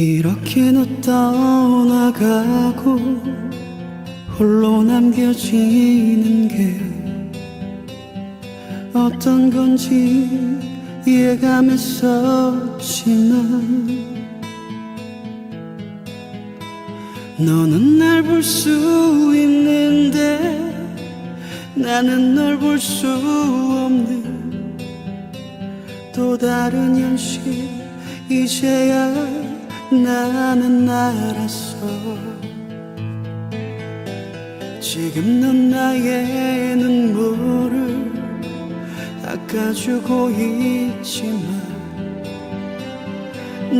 이렇게 너 떠나가고 홀로 남겨지는 게 어떤 건지 이해감했었지만 너는 날 볼 수 있는데 나는 널 볼 수 없는 또 다른 현실 이제야 나는 알았어. 지금 넌 나의 눈물을 닦아주고 있지만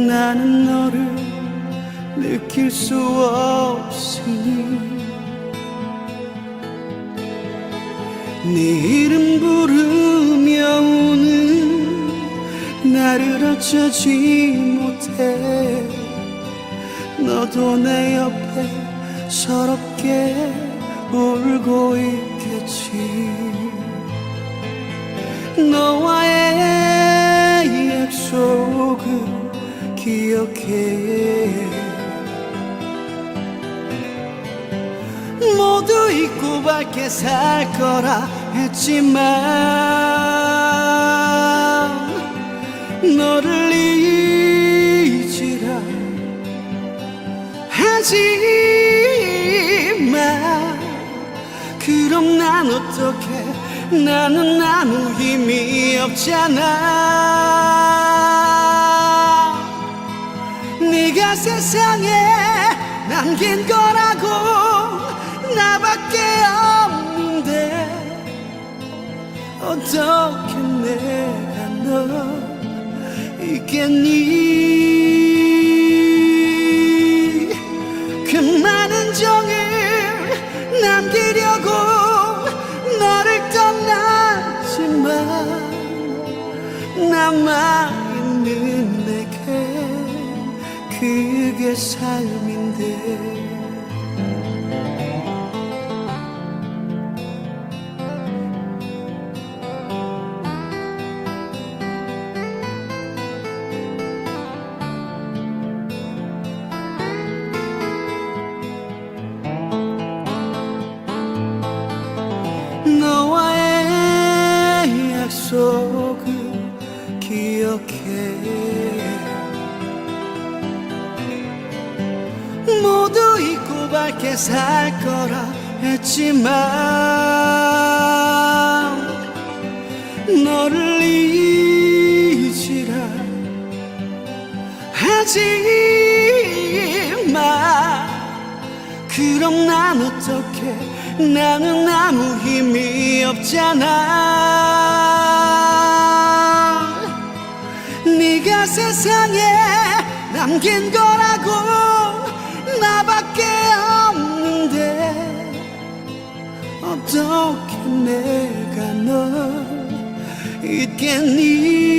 나는 너를 느낄 수 없으니 네 이름 부르며 우는 나를 어쩌지 못해 너도 내 옆에 서럽게 울고 있겠지. 너와의 약속을 기억해. 모두 잊고 밝게 살 거라 했지만 어떡해. 나는 아무 힘이 없잖아. 네가 세상에 남긴 거라고 나밖에 없는데 어떻게 내가 너 있겠니 그게 삶인데. 너와의 약속을 기억해 밝게 살 거라 했지만 너를 잊으라 하지마 그럼 난 어떡해 나는 아무 힘이 없잖아. 네가 세상에 남긴 거라고 나밖에 없는데 어떻게 내가 널 잊겠니?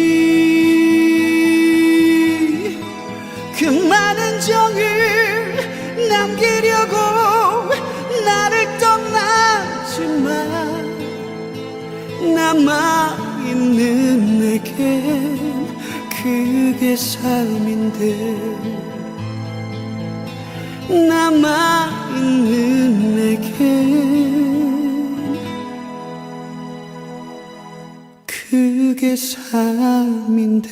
그 많은 정을 남기려고 나를 떠났지만 남아있는 내겐 그게 삶인데 남아있는 내겐 그게 삶인데